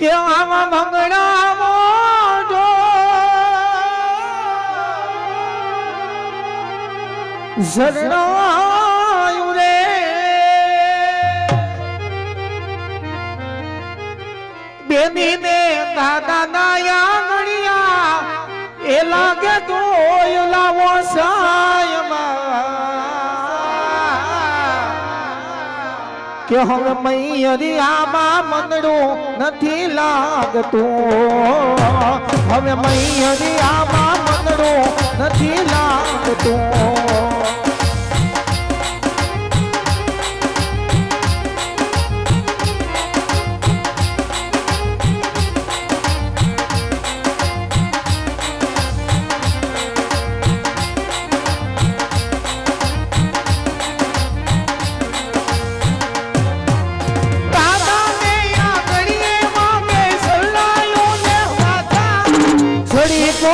કેવામાં આવા ભંગડાવો જો? ઝરણાયું રે બેની ને દાદા ના આંગણિયા એ લાગે તો લાવો સાયમાં. કે હવે મૈયરિયામાં મંદડું નથી લાગતું. હવે મૈયરિયામાં મંદડું નથી લાગતું.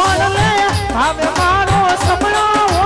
ભાવે મારો સપના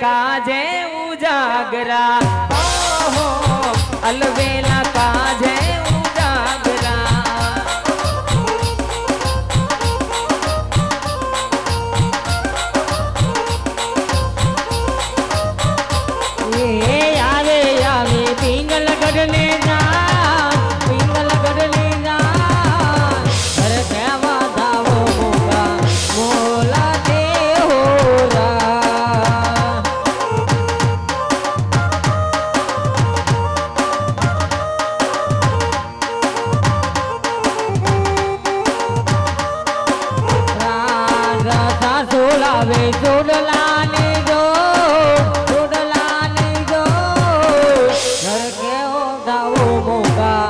કાજે ઉજાગરા. અલવેલા હવે જોડલાને જો જોડલાને જો. ઘર કેવો ગાવો મોગા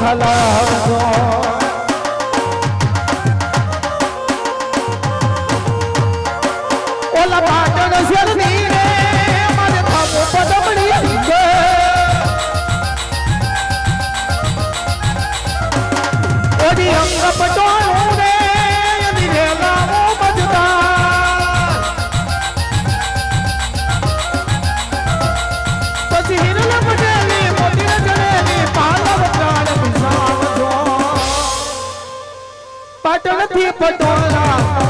મોકલાવજો ઓલા પાટણ શેરની રે મારે થાપો પદમડી દીધે ઓડી અંગ પટોળું પાટણથી પટોળા.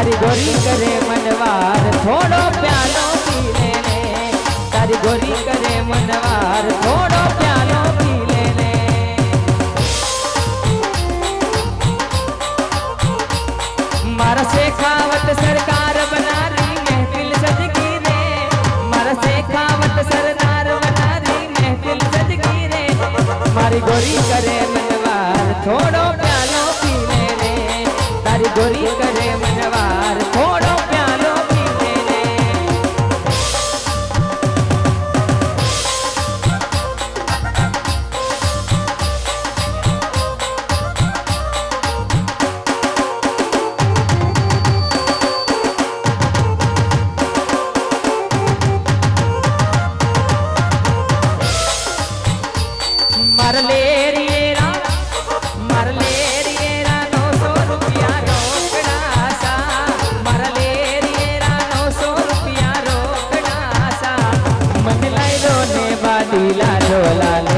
तारी गोरी करे मनवार थोड़ो प्यालो पी लेने तारी गोरी करे मनवार थोड़ो प्यालो पी लेने मारा शेखावत सरकार बना रही महफिल सदगी रे मारा शेखावत सरकार बना रही महफिल सदगी रे मारी गोरी करे मनवार थोड़ो प्यालो पी लेने तारी गोरी करे ને બાદીલા